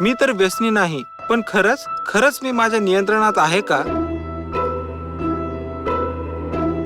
मी तर व्यसनी नाही पण खरंच खरंच मी माझ्या नियंत्रणात आहे का?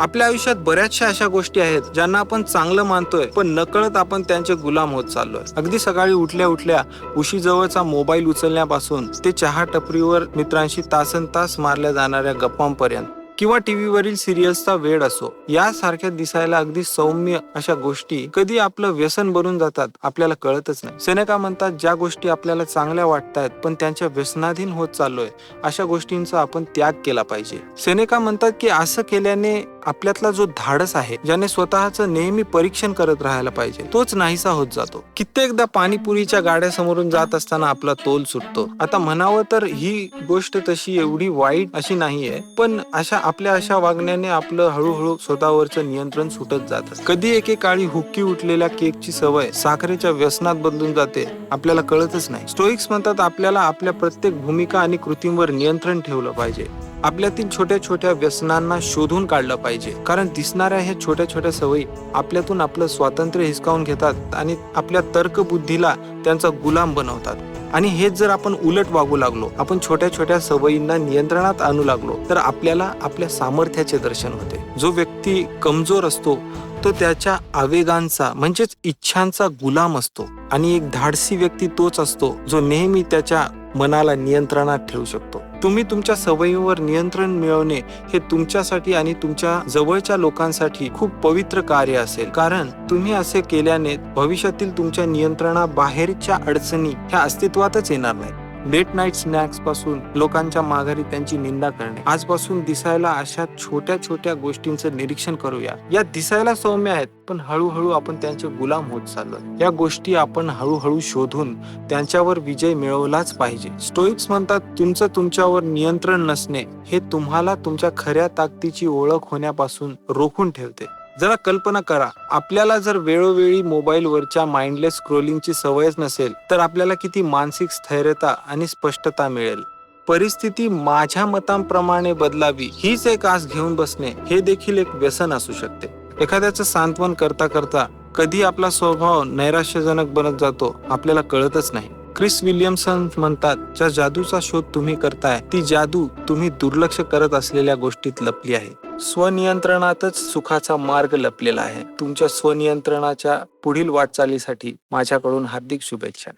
आपल्या आयुष्यात बऱ्याचशा अशा गोष्टी आहेत ज्यांना आपण चांगलं मानतोय पण नकळत आपण त्यांचे गुलाम होत चाललोय. अगदी सकाळी उठल्या उठल्या उशी जवळचा मोबाईल उचलण्यापासून ते चहा टपरीवर मित्रांशी तासन तास मारल्या जाणाऱ्या गप्पांपर्यंत. किंवा टीव्हीवरील सिरियल्सचा वेळ असो यासारख्या दिसायला अगदी सौम्य अशा गोष्टी कधी आपलं व्यसन बनून जातात आपल्याला कळतच नाही. सेनेका म्हणतात ज्या गोष्टी आपल्याला चांगल्या वाटतात पण त्यांच्या व्यसनाधीन होत चाललोय अशा गोष्टींचा आपण त्याग केला पाहिजे. सेनेका म्हणतात की असं केल्याने आपल्यातला जो धाडस आहे ज्याने स्वतःचं नेहमी परीक्षण करत राहायला पाहिजे तोच नाहीसा होत जातो. कित्येकदा पाणीपुरीच्या गाड्यासमोरून जात असताना आपला तोल सुटतो. आता म्हणावं तर ही गोष्ट तशी एवढी वाईट अशी नाहीये पण अशा आपल्या अशा वागण्याने आपलं हळूहळू स्वतःवरचं नियंत्रण सुटत जात. कधी एकेकाळी हुक्की उठलेल्या केकची सवय साखरेच्या व्यसनात बदलून जाते आपल्याला कळतच नाही. स्टोईक्स म्हणतात आपल्याला आपल्या प्रत्येक भूमिका आणि कृतींवर नियंत्रण ठेवलं पाहिजे. आपल्यातील छोट्या छोट्या व्यसनांना शोधून काढलं पाहिजे. कारण दिसणाऱ्या ह्या छोट्या छोट्या सवयी आपल्यातून आपलं स्वातंत्र्य हिसकावून घेतात आणि आपल्या तर्कबुद्धीला त्यांचा गुलाम बनवतात. आणि हेच जर आपण उलट वागू लागलो आपण छोट्या छोट्या सवयींना नियंत्रणात आणू लागलो तर आपल्याला आपल्या सामर्थ्याचे दर्शन होते. जो व्यक्ती कमजोर असतो तो त्याच्या आवेगांचा म्हणजेच इच्छांचा गुलाम असतो. आणि एक धाडसी व्यक्ती तोच असतो जो नेहमी त्याच्या मनाला नियंत्रणात ठेवू शकतो. तुम्ही तुमच्या सवयीवर नियंत्रण मिळवणे हे तुमच्यासाठी आणि तुमच्या जवळच्या लोकांसाठी खूप पवित्र कार्य असेल. कारण तुम्ही असे केल्याने भविष्यातील तुमच्या नियंत्रणाबाहेरच्या अडचणी ह्या अस्तित्वातच येणार नाही लेट नाईट स्नॅक्सपासून लोकांच्या माघारी त्यांची निंदा करणे. आजपासून दिसायला अशा छोट्या छोट्या गोष्टींचं निरीक्षण करूया. या दिसायला सौम्य आहेत पण हळूहळू आपण त्यांचे गुलाम होत चाललो या गोष्टी आपण हळूहळू शोधून त्यांच्यावर विजय मिळवलाच पाहिजे. स्टोईक्स म्हणतात तुमचं तुमच्यावर नियंत्रण नसणे हे तुम्हाला तुमच्या खऱ्या ताकदीची ओळख होण्यापासून रोखून ठेवते. जरा कल्पना करा आपल्याला जर वेळोवेळी मोबाईलवरच्या माइंडलेस स्क्रोलिंगची सवयच नसेल तर आपल्याला किती मानसिक स्थैर्यता आणि स्पष्टता मिळेल. परिस्थिती माझ्या मतांप्रमाणे बदलावी हीच एक आस घेऊन बसणे हे देखील एक व्यसन असू शकते. एखाद्याचं सांत्वन करता करता कधी आपला स्वभाव नैराश्यजनक बनत जातो आपल्याला कळतच नाही. क्रिस विल्यमसन म्हणतात ज्या जादूचा शोध तुम्ही करताय ती जादू तुम्ही दुर्लक्ष करत असलेल्या गोष्टीत लपली आहे. स्वनियंत्रणातच सुखाचा मार्ग लपलेला आहे. तुमच्या स्वनियंत्रणाच्या पुढील वाटचालीसाठी माझ्याकडून हार्दिक शुभेच्छा.